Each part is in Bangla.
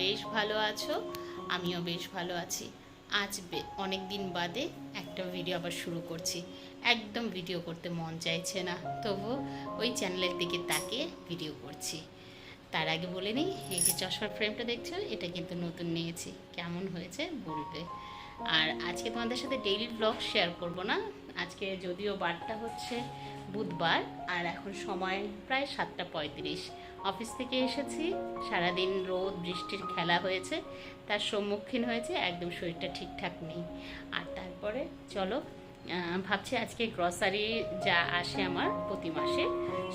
বেশ ভালো আছো। আমিও বেশ ভালো আছি। আজ অনেক দিন বাদে একটা ভিডিও আবার শুরু করছি। একদম ভিডিও করতে মন চাইছে না, তবু ওই চ্যানেলের দিকে তাকিয়ে ভিডিও করছি। তার আগে বলে নিই, এই যে চশমার ফ্রেমটা দেখছ, এটা কিন্তু নতুন নিয়েছি। কেমন হয়েছে বলবে। আর আজকে তোমাদের সাথে ডেইলি ব্লগ শেয়ার করব না। আজকে যদিও বারটা হচ্ছে বুধবার, আর এখন সময় প্রায় সাতটা পঁয়ত্রিশ। অফিস থেকে এসেছি। সারাদিন রোদ, বৃষ্টির খেলা হয়েছে। তার সম্মুখীন হয়েছে, একদম শরীরটা ঠিকঠাক নেই। আর তারপরে চলো ভাবছি আজকে গ্রসারি যা আসে আমার প্রতি মাসে,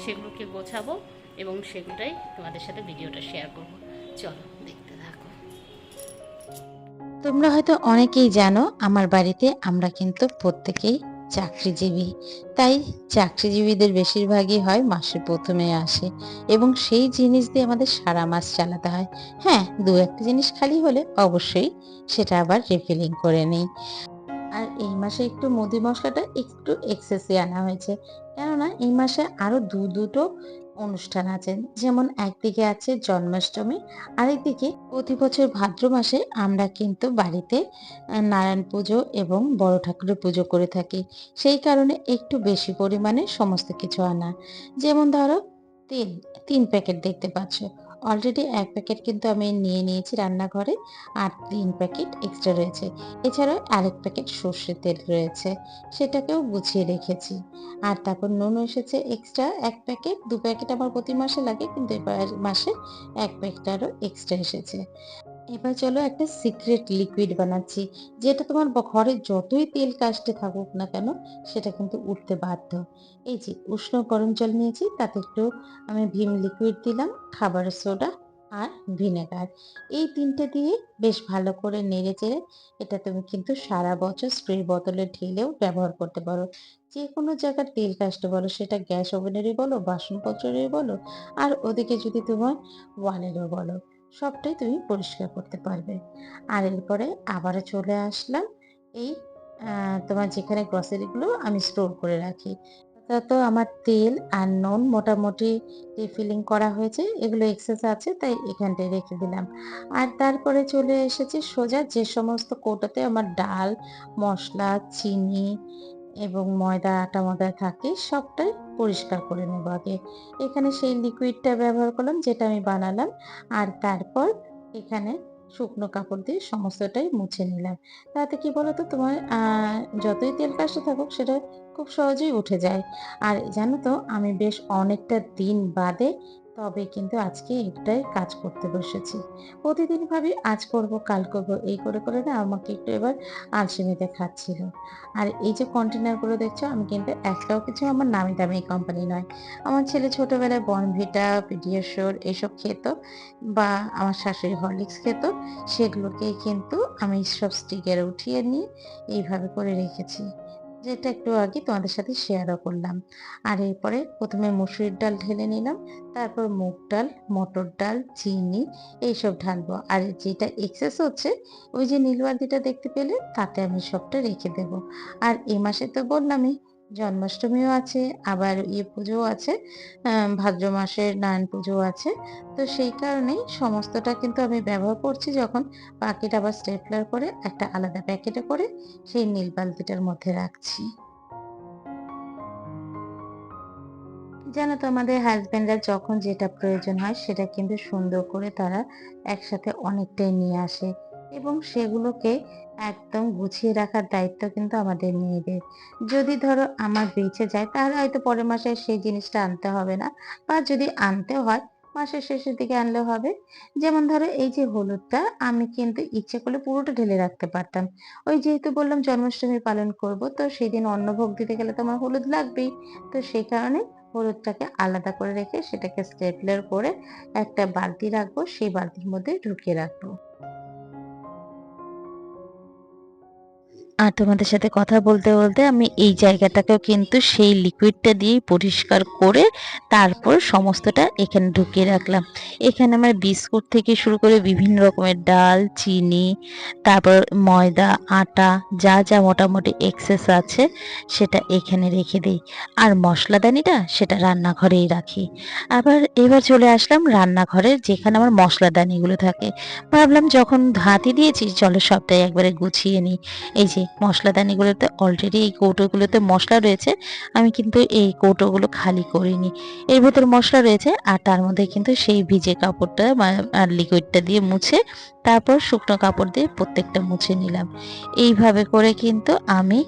সেগুলোকে গোছাবো এবং সেগুলোটাই তোমাদের সাথে ভিডিওটা শেয়ার করব। চলো, দেখতে থাকো। তোমরা হয়তো অনেকেই জানো, আমার বাড়িতে আমরা কিন্তু প্রত্যেকেই চাকরিজীবী। তাই চাকরিজীবীদের বেশিরভাগই হয় মাসের প্রথমে আসে এবং সেই জিনিস দিয়ে আমাদের সারা মাস চালাতে হয়। হ্যাঁ দু একটা জিনিস খালি হলে অবশ্যই সেটা আবার রিফিলিং করে নিই। আর এই মাসে একটু মুদি মশলাটা একটু এক্সেসে আনা হয়েছে। কেননা এই মাসে আরও দু দুটো অনুষ্ঠান আছে। যেমন একদিকে আছে জন্মাষ্টমী, আরেকদিকে প্রতি বছর ভাদ্র মাসে আমরা কিন্তু বাড়িতে নারায়ণ পুজো এবং বড় ঠাকুরের পুজো করে থাকি। সেই কারণে একটু বেশি পরিমাণে সমস্ত কিছু আনা। যেমন ধরো, তিন তিন প্যাকেট দেখতে পাচ্ছ। অলরেডি এক প্যাকেট কিন্তু আমি নিয়ে নিয়েছি রান্নাঘরে আর তিন প্যাকেট এক্সট্রা রয়েছে। এছাড়াও আরেক প্যাকেট সর্ষের তেল রয়েছে, সেটাকেও গুছিয়ে রেখেছি। আর তারপর নুন এসেছে এক্সট্রা এক প্যাকেট দু প্যাকেট আমার প্রতি মাসে লাগে, কিন্তু এবার মাসে এক প্যাকেট আরও এক্সট্রা এসেছে। এবার চলো একটা সিক্রেট লিকুইড বানাচ্ছি, যেটা তোমার ঘরে যতই তেল কাস্টে থাকুক না কেন, সেটা কিন্তু উঠতে বাধ্য। এই যে উষ্ণ গরম জল নিয়েছি, তাতে একটু আমি ভীম লিকুইড দিলাম খাবারের সোডা আর ভিনেগার। এই তিনটে দিয়ে বেশ ভালো করে নেড়ে চেড়ে, এটা তুমি কিন্তু সারা বছর স্প্রে বোতলে ঢেলেও ব্যবহার করতে পারো। যে কোনো জায়গার তেল কাস্টে বলো সেটা গ্যাস ওভেনেরই বলো, বাসনপত্রেরই বলো, আর ওদিকে যদি তোমার ওয়ালেরও বলো। সবটাই তুমি পরিষ্কার করতে পারবে। আর এরপরে আবারও চলে আসলাম এই তোমার যেখানে গ্রসারিগুলো আমি স্টোর করে রাখি। তো আমার তেল আর নুন মোটামুটি রিফিলিং করা হয়েছে, এগুলো এক্সেস আছে, তাই এখানটায় রেখে দিলাম। আর তারপরে চলে এসেছে সোজা যে সমস্ত কৌটাতে আমার ডাল, মশলা, চিনি এবং ময়দা আটা ময়দা থাকে, সবটাই পরিষ্কার করে নেব আগে। এখানে সেই লিকুইডটা ব্যবহার করলাম, যেটা আমি বানালাম, আর তারপর এখানে শুকনো কাপড় দিয়ে সমস্তটাই মুছে নিলাম। তাতে কি বলতো, তোমার যতই তেল কাশতে থাকুক, সেটা খুব সহজেই উঠে যায়। আর জানো তো, আমি বেশ অনেকটা দিন বাদে তবে কিন্তু আজকে এটাই কাজ করতে বসেছি। প্রতিদিন ভাবি, আজ করব, কাল করব। এই করে করে না আমাকে একটু এবার আলসেমিতে খাচ্ছিল আর এই যে কন্টেনারগুলো দেখছ, আমি কিন্তু একটাও কিছু আমার নামি দামি কোম্পানি নয়। আমার ছেলে ছোটবেলায় বনভিটা পিডিয়াশোর এসব খেত বা আমার শাশুড়ি হরলিক্স খেত, সেগুলোকেই কিন্তু আমি সব স্টিকারে উঠিয়ে নিয়ে এইভাবে করে রেখেছি। যেটা একটু আগে তোমাদের সাথে শেয়ারও করলাম। আর এরপরে প্রথমে মুসুরির ডাল ঢেলে নিলাম, তারপর মুগ ডাল, মটর ডাল, চিনি, এইসব ঢালবো। আর যেটা এক্সেস হচ্ছে, ওই যে নীলবাতিটা দেখতে পেলে, তাতে আমি সবটা রেখে দেব। আর এ মাসে তো বললামই জন্মাষ্টমীও আছে, আবার ইয়ে পুজোও আছে ভাদ্র মাসের নারায়ণ পুজো আছে। তো সেই কারণেই সমস্তটা কিন্তু আমি ব্যবহার করছি যখন প্যাকেট আবার স্টেপলার করে একটা আলাদা প্যাকেটে করে সেই নীল বালতিটার মধ্যে রাখছি। জানো তো আমাদের হাজব্যান্ডরা যখন যেটা প্রয়োজন হয় সেটা কিন্তু সুন্দর করে তারা একসাথে অনেকটাই নিয়ে আসে। এবং সেগুলোকে একদম গুছিয়ে রাখার দায়িত্ব কিন্তু আমাদের মেয়েদের। যদি ধরো আমার বেঁচে যায়, তাহলে হয়তো পরের মাসে সেই জিনিসটা আনতে হবে না। বা যদি আনতে হয়, মাসের শেষের দিকে আনলে হবে। যেমন ধরো এই যে হলুদটা, আমি কিন্তু ইচ্ছে করলে পুরোটা ঢেলে রাখতে পারতাম। ওই যেহেতু বললাম জন্মাষ্টমী পালন করব, তো সেই দিন অন্নভোগ দিতে গেলে তো আমার হলুদ লাগবেই। তো সেই কারণে হলুদটাকে আলাদা করে রেখে সেটাকে স্টেপলার করে একটা বালতি রাখব, সেই বালতির মধ্যে ঢুকিয়ে রাখব। আর তোমাদের সাথে কথা বলতে বলতে আমি এই জায়গাটাকেও কিন্তু সেই লিকুইডটা দিয়েই পরিষ্কার করে তারপর সমস্তটা এখানে ঢুকিয়ে রাখলাম। এখানে আমার বিস্কুট থেকে শুরু করে বিভিন্ন রকমের ডাল, চিনি, তারপর ময়দা, আটা, যা যা মোটামুটি এক্সেস আছে সেটা এখানে রেখে দিই। আর মশলাদানিটা সেটা রান্নাঘরেই রাখি। আবার এবার চলে আসলাম রান্নাঘরের যেখানে আমার মশলাদানিগুলো থাকে। ভাবলাম যখন হাতি দিয়েছি, চলো সবটাই একবারে গুছিয়ে নিই। এই যে মশলাদানিগুলোতে অলরেডি এই কৌটোগুলোতে মশলা রয়েছে, আমি কিন্তু এই কৌটোগুলো খালি করিনি। এর ভেতর মশলা রয়েছে আর তার মধ্যে কিন্তু সেই ভিজে কাপড়টা আর লিকুইডটা দিয়ে মুছে তারপর শুকনো কাপড় দিয়ে প্রত্যেকটা মুছে নিলাম। এইভাবে করে কিন্তু আমি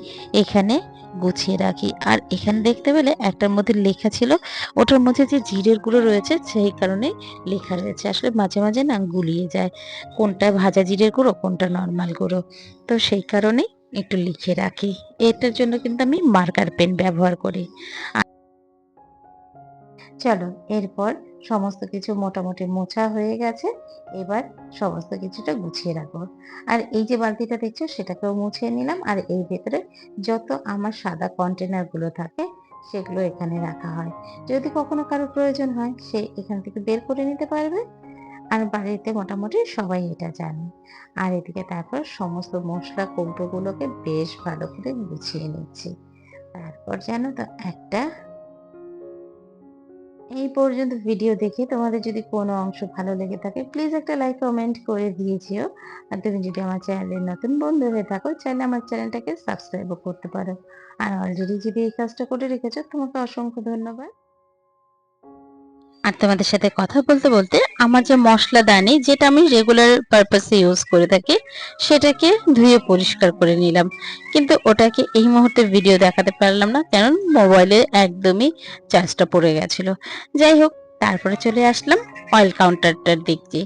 এখানে গুছিয়ে রাখি। আর এখানে দেখতে পেলে একটার মধ্যে লেখা ছিল, ওটার মধ্যে যে জিরের গুঁড়ো রয়েছে সেই কারণে লেখা রয়েছে। আসলে মাঝে মাঝে না গুলিয়ে যায়, কোনটা ভাজা জিরের গুঁড়ো, কোনটা নর্মাল গুঁড়ো। তো সেই কারণেই একটু লিখে রাখি। এটার জন্য কিন্তু আমি মার্কার পেন ব্যবহার করি। চলো, এরপর সমস্ত কিছু মোটামুটি মোছা হয়ে গেছে। এবার সমস্ত কিছুটা গুছিয়ে রাখব। আর এই যে বালতিটা দেখছ, সেটাকেও মুছিয়ে নিলাম। আর এই ভেতরে যত আমার সাদা কন্টেনারগুলো থাকে, সেগুলো এখানে রাখা হয়। যদি কখনো কারও প্রয়োজন হয়, সে এখান থেকে বের করে নিতে পারবে। আর বাড়িতে মোটামুটি সবাই এটা জানে। আর এদিকে তারপর সমস্ত মশলা কৌটোগুলোকে বেশ ভালো করে গুছিয়ে নিচ্ছি। তারপর জানো তো একটা এই পর্যন্ত ভিডিও দেখে। তোমাদের যদি কোনো অংশ ভালো লেগে থাকে প্লিজ একটা লাইক কমেন্ট করে দিয়েছিও আর তুমি যদি আমার চ্যানেলের নতুন বন্ধু হয়ে থাকো, চাইলে আমার চ্যানেলটাকে সাবস্ক্রাইবও করতে পারো। আর অলরেডি যদি এই কাজটা করে রেখেছো, তোমাকে অসংখ্য ধন্যবাদ। আর তোমাদের সাথে কথা বলতে বলতে আমার যে মশলা দানি যেটা আমি রেগুলার পারপাসে ইউজ করে থাকি, সেটাকে ধুয়ে পরিষ্কার করে নিলাম। কিন্তু ওটাকে এই মুহূর্তে ভিডিও দেখাতে পারলাম না, কারণ মোবাইলে একদমই চার্জটা পড়ে গেছিল। যাই হোক, তারপরে চলে আসলাম অয়েল কাউন্টারটার দিক দিয়ে।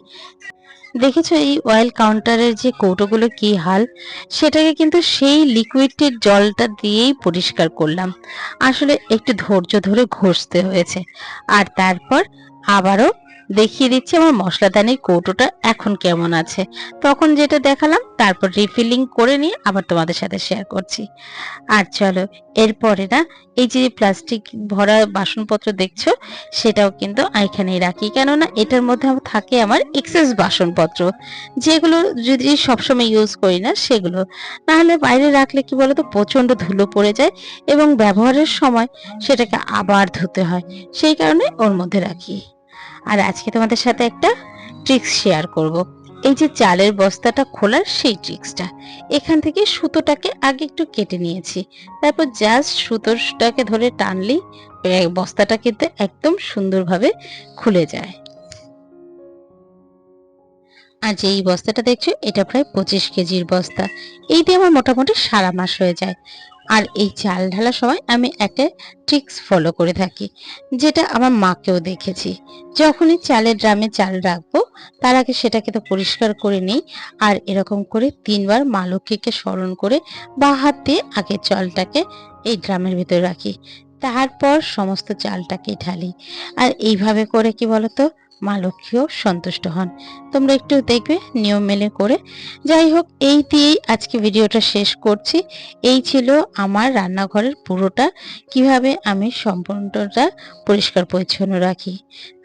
দেখেছ এই অয়েল কাউন্টারের যে কৌটোগুলো কি হাল? সেটাকে কিন্তু সেই লিকুইডের জলটা দিয়েই পরিষ্কার করলাম। আসলে একটু ধৈর্য ধরে ঘষতে হয়েছে। আর তারপর আবারও দেখিয়ে দিচ্ছি আমার মশলাদানির কৌটোটা এখন কেমন আছে। তখন যেটা দেখালাম, তারপর রিফিলিং করে নিয়ে আবার তোমাদের সাথে শেয়ার করছি। আর চলো, এরপরে না, এই যে প্লাস্টিক ভরা বাসনপত্র দেখছ, সেটাও কিন্তু এখানেই রাখি। কেননা এটার মধ্যে থাকে আমার এক্সেস বাসনপত্র, যেগুলো যদি সবসময় ইউজ করি না, সেগুলো। নাহলে বাইরে রাখলে কি বলতো প্রচণ্ড ধুলো পড়ে যায় এবং ব্যবহারের সময় সেটাকে আবার ধুতে হয়। সেই কারণে ওর মধ্যে রাখি। আর আজকে তোমাদের সাথে একটা ট্রিক্স শেয়ার করব। এই যে চালের বস্তাটা খোলার সেই ট্রিক্সটা এখান থেকে সুতোটাকে আগে একটু কেটে নিয়েছি। তারপর জাস্ট সুতোটাকে ধরে টানলেই বস্তাটা কিন্তু একদম সুন্দরভাবে খুলে যায়। আর যে এই বস্তাটা দেখছ, এটা প্রায় পঁচিশ কেজির বস্তা। এই দিয়ে আমার মোটামুটি সারা মাস হয়ে যায়। আর এই চাল ঢালার সময় আমি একটা ট্রিক্স ফলো করে থাকি, যেটা আমার মাকেও দেখেছি। যখনই চালের ড্রামে চাল রাখব, তার আগে সেটাকে তো পরিষ্কার করে নিই আর এরকম করে তিনবার মা লক্ষ্মীকে স্মরণ করে বা হাত দিয়ে আগে চালটাকে এই ড্রামের ভিতরে রাখি। তারপর সমস্ত চালটাকে ঢালি। আর এইভাবে করে কি বলতো? মা লক্ষ্মীও সন্তুষ্ট হন। তোমরা একটু দেখবে, নিয়ম মেলে করে। যাই হোক, এই দিয়েই আজকে ভিডিওটা শেষ করছি। এই ছিল আমার রান্নাঘরের পুরোটা। কীভাবে আমি সম্পূর্ণটা পরিষ্কার পরিচ্ছন্ন রাখি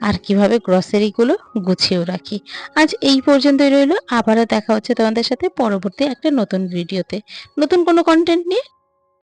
আর কীভাবে গ্রসারিগুলো গুছিয়েও রাখি। আজ এই পর্যন্তই রইল। আবারও দেখা হচ্ছে তোমাদের সাথে পরবর্তী একটা নতুন ভিডিওতে। নতুন কোনো কন্টেন্ট নিয়ে